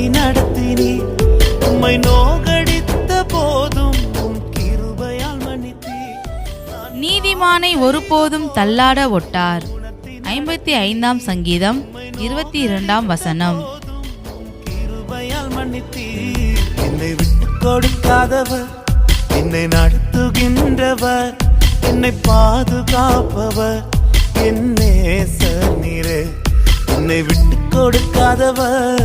என்னை உணர்த்தி நடத்தினீர் உம்மை நோகடித்த போதும் கிருபையால் மன்னித்தீர் நான் நீதிமானை ஒருபோதும் தள்ளாட ஒட்டார். ஐம்பத்தி ஐந்தாம் சங்கீதம் இருபத்தி இரண்டாம் வசனம். கிருபையால் மன்னித்தீர் என்னை விட்டு கொடுக்காதவர் என்னை நடத்துகின்றவர் என்னை பாதுகாப்பவர் என் நேசர் நீரே. என்னை விட்டு கொடுக்காதவர்